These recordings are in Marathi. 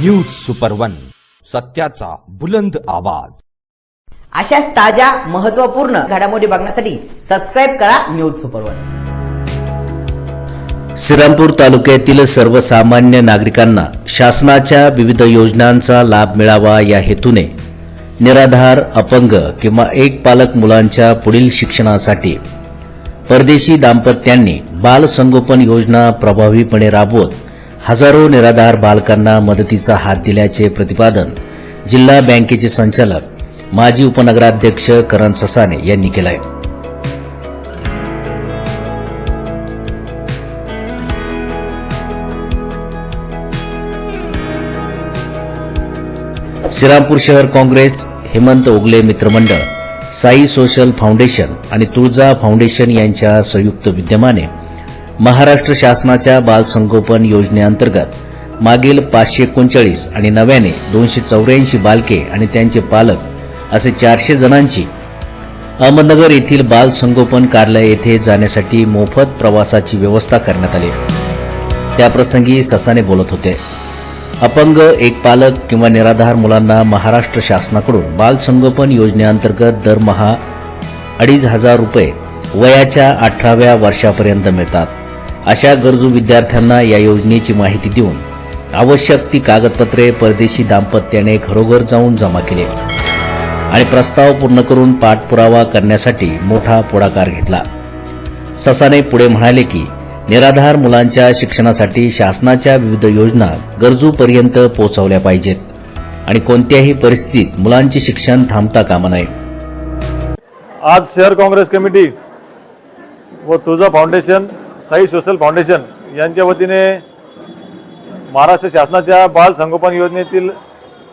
न्यूज सुपर वन सत्याचा बुलंद आवाज. अशाच ताज्या महत्त्वपूर्ण घडामोडी बघण्यासाठी सबस्क्राईब करा न्यूज सुपर वन श्रीरामपूर तालुक्यातील सर्वसामान्य नागरिकांना शासनाच्या विविध योजनांचा लाभ मिळावा या हेतूने निराधार अपंग किंवा एक पालक मुलांच्या पुढील शिक्षणासाठी परदेशी दाम्पत्यांनी बाल संगोपन योजना प्रभावीपणे राबवत हजारो निराधार बालकांना मदतीचा हात दिल्याचे प्रतिपादन जिल्हा बँकेचे संचालक माजी उपनगराध्यक्ष करण ससाने यांनी केलं आहे श्रीरामपूर शहर काँग्रेस हेमंत ओगले मित्रमंडळ साई सोशल फाउंडेशन आणि तुळजा फाउंडेशन यांच्या संयुक्त विद्यमाने महाराष्ट्र शासनाच्या बालसंगोपन योजनेअंतर्गत मागील पाचशे एकोणचाळीस आणि नव्याने दोनशे चौऱ्याऐंशी बालके आणि त्यांचे पालक असे चारशे जणांची अहमदनगर येथील बाल संगोपन कार्यालय येथे जाण्यासाठी मोफत प्रवासाची व्यवस्था करण्यात आली. त्याप्रसंगी ससाने बोलत होते. अपंग एक पालक किंवा निराधार मुलांना महाराष्ट्र शासनाकडून बाल संगोपन योजनेअंतर्गत दरमहा अडीच हजार रुपये वयाच्या अठराव्या वर्षापर्यंत मिळतात. अशा गरजू विद्यार्थ्यांना या योजनेची माहिती देऊन आवश्यक ती कागदपत्रे परदेशी दाम्पत्याने घरोघर जाऊन जमा केले आणि प्रस्ताव पूर्ण करून पाठपुरावा करण्यासाठी मोठा पुढाकार घेतला. ससाने पुढे म्हणाले की निराधार मुलांच्या शिक्षणासाठी शासनाच्या विविध योजना गरजूपर्यंत पोहोचवल्या पाहिजेत आणि कोणत्याही परिस्थितीत मुलांचे शिक्षण थांबता कामा नये. आज शहर काँग्रेस कमिटी व Tulja foundation Sai social foundation यांच्या वतीने महाराष्ट्र शासनाच्या बाल संगोपन योजनेतील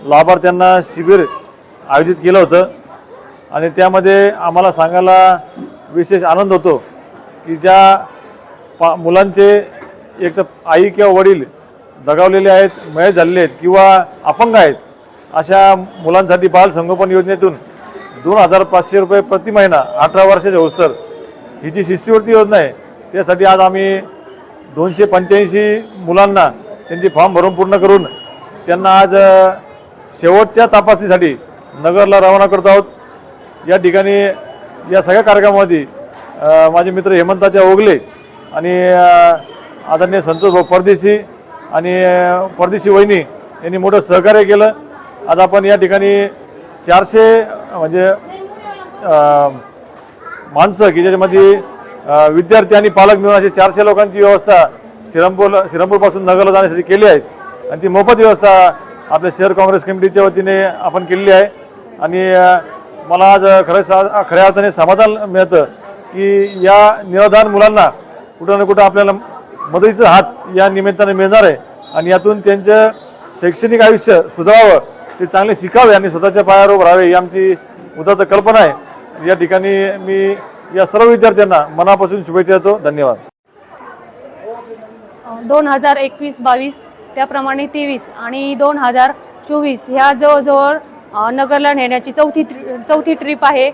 लाभार्थ्यांना शिबिर आयोजित केलं होतं. आणि त्यामध्ये आम्हाला सांगायला विशेष आनंद होतो की ज्या पा मुलांचे एक तर आई किंवा वडील दगावलेले आहेत मय झालेले आहेत किंवा अपंग आहेत अशा मुलांसाठी बाल संगोपन योजनेतून दोन हजार पाचशे रुपये प्रति महिना अठरा वर्षाच्या होस्तर ही जी शिष्यवृत्ती योजना आहे. त्यासाठी आज आम्ही दोनशे पंच्याऐंशी मुलांना त्यांची फॉर्म भरून पूर्ण करून त्यांना आज शेवटच्या तपासणीसाठी नगरला रवाना करत आहोत. या ठिकाणी या सगळ्या कार्यक्रमामध्ये माझे मित्र हेमंताच्या ओगले आणि आदरणीय संतोष भाऊ परदेशी आणि परदेशी वहिनी यांनी मोठं सहकार्य केलं. आज आपण या ठिकाणी चारशे म्हणजे माणसं की ज्याच्यामध्ये विद्यार्थी आणि पालक मिळून अशी चारशे लोकांची व्यवस्था श्रीरामपूर श्रीरामपूरपासून नगरला जाण्यासाठी केली आहे. आणि ती मोफत व्यवस्था आपल्या शहर काँग्रेस कमिटीच्या वतीने आपण केलेली आहे. आणि मला आज खरं खऱ्या अर्थाने समाधान मिळतं की या निराधार मुलांना कुठं ना कुठं आपल्याला मदतीचा हात या निमित्ताने मिळणार आहे. आणि यातून त्यांचं शैक्षणिक आयुष्य सुधारावं ते चांगले शिकावे आणि स्वतःच्या पायावर उभं राहावे ही आमची उदात्त कल्पना आहे. या ठिकाणी मी या सर्व विद्यार्थ्यांना मनापासून शुभेच्छा देतो. धन्यवाद. दोन हजार एकवीस बावीस त्याप्रमाणे तेवीस आणि दोन हजार चोवीस ह्या जवळजवळ नगरला नेण्याची चौथी चौथी ट्रिप आहे.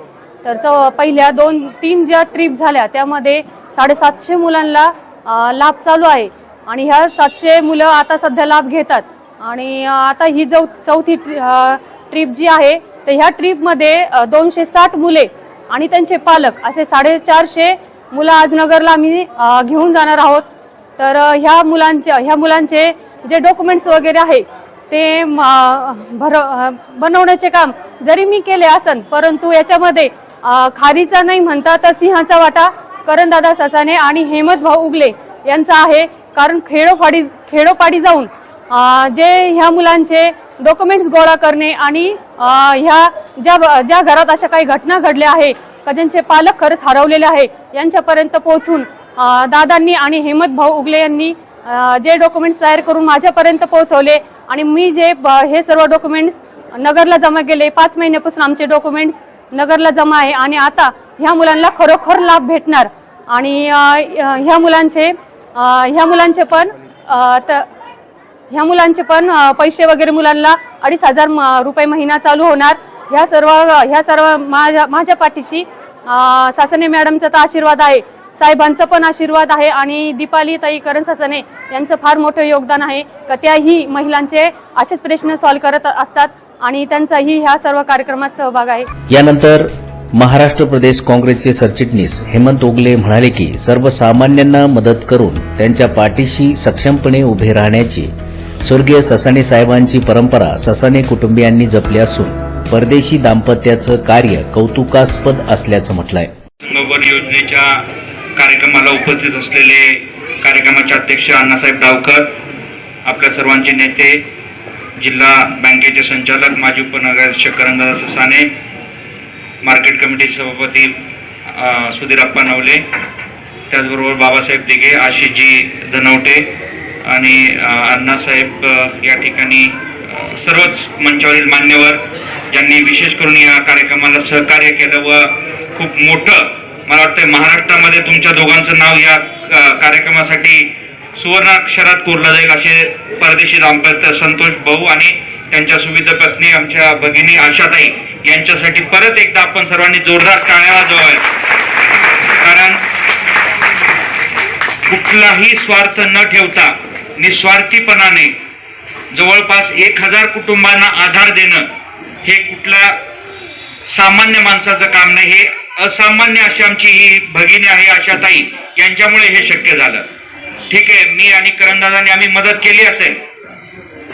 तर चौ पहिल्या दोन तीन ज्या ट्रिप झाल्या त्यामध्ये साडेसातशे मुलांना लाभ चालू आहे. आणि ह्या सातशे मुलं आता सध्या लाभ घेतात. आणि आता ही जो चौथी ट्रि- ट्रिप जी आहे तर ह्या ट्रिपमध्ये दोनशे साठ मुले आणि त्यांचे पालक असे साडेचारशे मुलं आज नगरला आम्ही घेऊन जाणार आहोत. तर ह्या मुलांचे ह्या मुलांचे जे डॉक्युमेंट्स वगैरे आहे ते भर बनवण्याचे काम जरी मी केले असन परंतु याच्यामध्ये खारीचा नाही म्हणता तर सिंहाचा वाटा करणदादा ससाने आणि हेमंत भाऊ उगले यांचा आहे. कारण खेडोपाडी खेडोपाडी जाऊन जे ह्या मुलांचे डॉक्युमेंट्स गोळा करणे आणि ह्या ज्या ज्या घरात अशा काही घटना घडल्या आहे का ज्यांचे पालक खरंच हरवलेले आहे यांच्यापर्यंत पोहोचून दादांनी आणि हेमंत भाऊ उगले यांनी जे डॉक्युमेंट्स तयार करून माझ्यापर्यंत पोहोचवले आणि मी जे ब- हे सर्व डॉक्युमेंट्स नगरला जमा केले पाच महिन्यापासून आमचे डॉक्युमेंट्स नगरला जमा आहे आणि आता ह्या मुलांना खरोखर लाभ भेटणार. आणि ह्या मुलांचे ह्या मुलांचे पण त- ह्या मुलांचे पण पैसे वगैरे मुलांना अडीच हजार म- रुपये महिना चालू होणार. ह्या सर्व ह्या सर्व माझ्या माझ्या पाठीशी सासने मॅडमचा तर आशीर्वाद आहे. साहेबांचा पण आशीर्वाद आहे आणि दीपाली ताई करण सासने यांचं फार मोठं योगदान आहे. का त्याही महिलांचे असेच प्रश्न सॉल्व्ह करत असतात आणि त्यांचाही ह्या सर्व कार्यक्रमात सहभाग आहे. यानंतर महाराष्ट्र प्रदेश काँग्रेसचे सरचिटणीस हेमंत ओगले म्हणाले की सर्वसामान्यांना मदत करून त्यांच्या पाठीशी सक्षमपणे उभे राहण्याची स्वर्गीय ससाणे साहेबांची परंपरा ससाणे कुटुंबियांनी जपली असून परदेशी दाम्पत्याचं कार्य कौतुकास्पद असल्याचं म्हटलंय. नव्वद योजनेच्या कार्यक्रमाला उपस्थित असलेले कार्यक्रमाचे अध्यक्ष अण्णासाहेब डावकर आपल्या सर्वांचे नेते जिल्हा बँकेचे संचालक माजी उपनगराध्यक्ष करंगदा ससाने मार्केट कमिटी सभापती सुधीरप्पा नवले त्याचबरोबर बाबासाहेब दिघे आशिषजी धनवटे आणि अण्णासाहेब या ठिकाणी सर्वच मंचावरील मान्यवर ज्यांनी विशेष करून या कार्यक्रमाला सहकार्य केलं व खूप मोठं मला वाटतं महाराष्ट्रामध्ये तुमच्या दोघांचं नाव या कार्यक्रमासाठी सुवर्णाक्षरात कोरलं जाईल असे परदेशी दाम्पत्य संतोष भाऊ आणि त्यांच्या सुविध पत्नी आमच्या भगिनी आशाताई यांच्यासाठी परत एकदा आपण सर्वांनी जोरदार टाळ्या वाजवाव्यात कारण कुठलाही स्वार्थ न ठेवता निस्वार्थीपणाने जवळपास एक हजार कुटुंबांना आधार देणं हे कुठल्या सामान्य माणसाचं काम नाही हे असामान्य अशी आमची ही भगिनी आहे आशाताई. यांच्यामुळे हे शक्य झालं. ठीक आहे मी आणि करंदाजांनी आम्ही मदत केली असेल.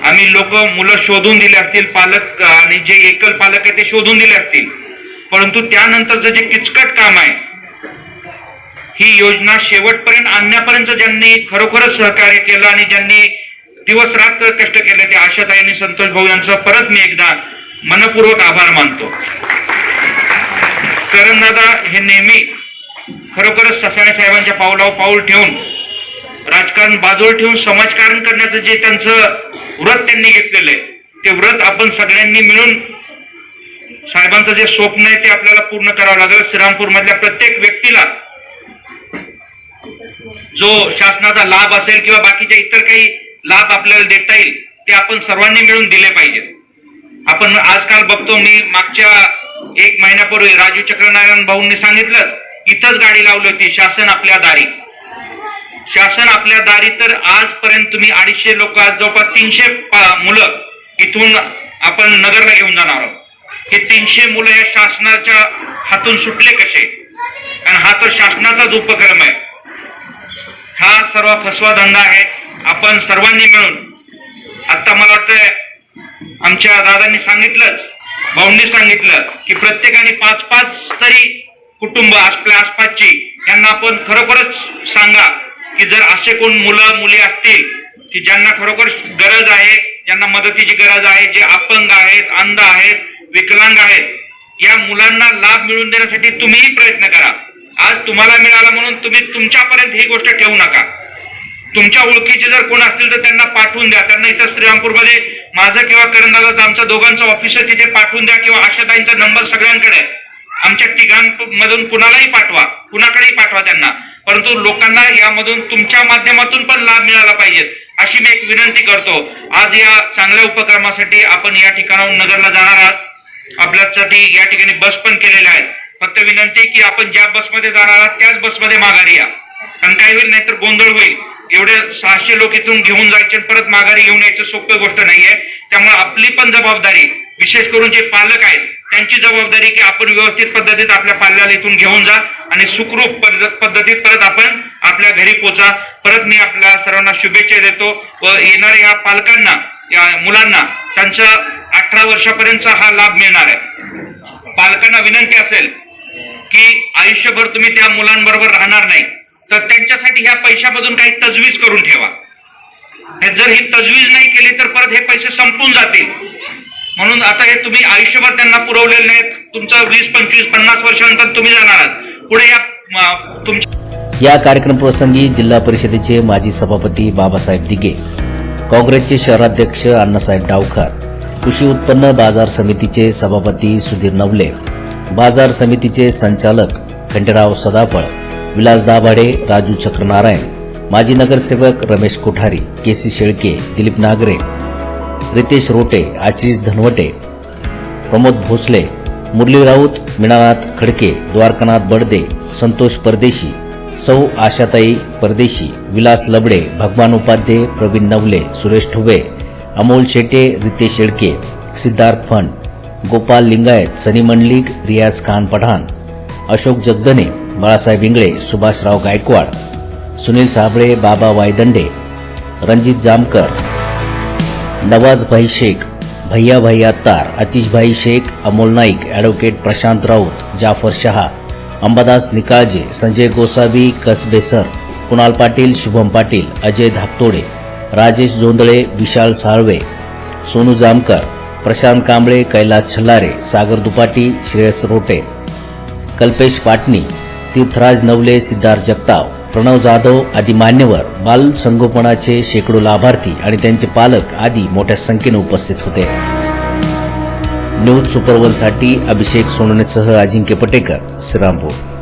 आम्ही लोक मुलं शोधून दिले असतील पालक आणि जे एकल पालक आहे ते शोधून दिले असतील. परंतु त्यानंतरचं जे किचकट काम आहे ही योजना शेवटपर्यंत आणण्यापर्यंत ज्यांनी खरोखरच सहकार्य केलं आणि ज्यांनी दिवस रात्र कष्ट केले ते आशाताई आणि संतोष भाऊ यांचा परत मी एकदा मनपूर्वक आभार मानतो. करणदादा हे नेहमी खरोखरच ससाणे साहेबांच्या पावलावर पाऊल ठेवून राजकारण बाजूला ठेवून समाजकारण करण्याचं जे त्यांचं व्रत त्यांनी घेतलेलं आहे ते व्रत आपण सगळ्यांनी मिळून साहेबांचं जे स्वप्न आहे ते आपल्याला पूर्ण करावं लागेल. श्रीरामपूर मधल्या प्रत्येक व्यक्तीला जो शासनाचा लाभ असेल किंवा बाकीच्या इतर काही लाभ आपल्याला देता येईल ते आपण सर्वांनी मिळून दिले पाहिजेत. आपण आजकाल बघतो मी मागच्या एक महिन्यापूर्वी राजू चक्रनारायण भाऊंनी सांगितलं इथंच गाडी लावली होती शासन आपल्या दारी. शासन आपल्या दारी तर आजपर्यंत तुम्ही अडीचशे लोक आज जवळपास तीनशे मुलं इथून आपण नगरला घेऊन जाणार आहोत. हे तीनशे मुलं या शासनाच्या हातून सुटले कसे? कारण हा तर शासनाचाच उपक्रम आहे. हा सर्व फसवा धंदा आहे. आपण सर्वांनी मिळून. आता मला वाटतं आमच्या दादांनी सांगितलंच भाऊंनी सांगितलं की प्रत्येकाने पाच पाच तरी कुटुंब आपल्या आसपासची यांना आपण खरोखरच सांगा की जर असे कोण मुलं मुली असतील की ज्यांना खरोखर गरज आहे ज्यांना मदतीची गरज आहे जे अपंग आहेत अंध आहेत विकलांग आहेत या मुलांना लाभ मिळवून देण्यासाठी तुम्हीही प्रयत्न करा. आज तुम्हाला मिळाला म्हणून तुम्ही तुमच्यापर्यंत ही गोष्ट ठेवू नका. तुमच्या ओळखीचे जर कोण असतील तर त्यांना पाठवून द्या. त्यांना इथं श्रीरामपूरमध्ये माझं किंवा करंदाजाचं आमच्या दोघांचं ऑफिस आहे तिथे पाठवून द्या किंवा आशाताईंचा नंबर सगळ्यांकडे आमच्या तिघांमधून कुणालाही पाठवा. कुणाकडेही पाठवा त्यांना. परंतु लोकांना यामधून तुमच्या माध्यमातून पण लाभ मिळाला पाहिजे अशी मी एक विनंती करतो. आज या चांगल्या उपक्रमासाठी आपण या ठिकाणाहून नगरला जाणार आहात. आपल्यासाठी या ठिकाणी बस पण केलेल्या आहेत. फक्त विनंती की आपण ज्या बसमध्ये जाणार आहात त्याच बसमध्ये माघारी या. कारण काय होईल नाहीतर गोंधळ होईल. एवढे सहाशे लोक इथून घेऊन जायचे आणि परत माघारी घेऊन यायचं सोपी गोष्ट नाहीये. त्यामुळे आपली पण जबाबदारी विशेष करून जे पालक आहेत त्यांची जबाबदारी की आपण व्यवस्थित पद्धतीत आपल्या पाल्याला इथून घेऊन जा आणि सुखरूप पद्धतीत परत आपण आपल्या घरी पोचा. परत मी आपल्या सर्वांना शुभेच्छा देतो व येणाऱ्या या पालकांना या मुलांना त्यांचा अठरा वर्षापर्यंतचा हा लाभ मिळणार आहे. पालकांना विनंती असेल की आयुष्यभर तुम्ही त्या मुलांबरोबर राहणार नाही तर त्यांच्यासाठी ह्या पैशामधून काही तजवीज करून ठेवा. हे जर ही तजवीज नाही केली तर परत हे पैसे संपून जातील. म्हणून आता हे तुम्ही आयुष्यभर त्यांना पुरवलेले नाहीत. तुमचं वीस पंचवीस पन्नास वर्षानंतर तुम्ही जाणार आहात. पुढे या तुमच्या या कार्यक्रम प्रसंगी जिल्हा परिषदेचे माजी सभापती बाबासाहेब दिगे काँग्रेसचे शहराध्यक्ष अण्णासाहेब डावकर कृषी उत्पन्न बाजार समितीचे सभापती सुधीर नवले बाजार समितीचे संचालक खंडेराव सदाफळ विलास दाभाडे राजू चक्रनारायण माजी नगरसेवक रमेश कोठारी केसी शेळके दिलीप नागरे रितेश रोटे आशिष धनवटे प्रमोद भोसले मुरली राऊत मीनानाथ खडके द्वारकानाथ बडदे संतोष परदेशी सौ आशाताई परदेशी विलास लबडे भगवान उपाध्ये प्रवीण नवले सुरेश ठुबे अमोल शेटे रितेश शेळके सिद्धार्थ फंड गोपाल लिंगायत सनी मंडलिक रियाज खान पठाण अशोक जगदने बाळासाहेब इंगळे सुभाषराव गायकवाड सुनील साबळे बाबा वायदंडे रणजित जामकर नवाजभाई शेख भैयाभाई अत्तार अतिशभाई शेख अमोल नाईक ॲडव्होकेट प्रशांत राऊत जाफर शहा अंबादास निकाळजे संजय गोसावी कसबे सर कुणाल पाटील शुभम पाटील अजय धाकतोडे राजेश जोंदळे विशाल साळवे सोनू जामकर प्रशांत कांबळे कैलास छल्लारे सागर दुपाटी श्रेयस रोटे कल्पेश पाटणी तीर्थराज नवले सिद्धार्थ जगताव प्रणव जाधव आदी मान्यवर बाल संगोपनाचे शेकडो लाभार्थी आणि त्यांचे पालक आदी मोठ्या संख्येने उपस्थित होते. न्यूज सुपरवनसाठी अभिषेक सोनवणेसह अजिंक्य पटेकर श्रीरामपूर.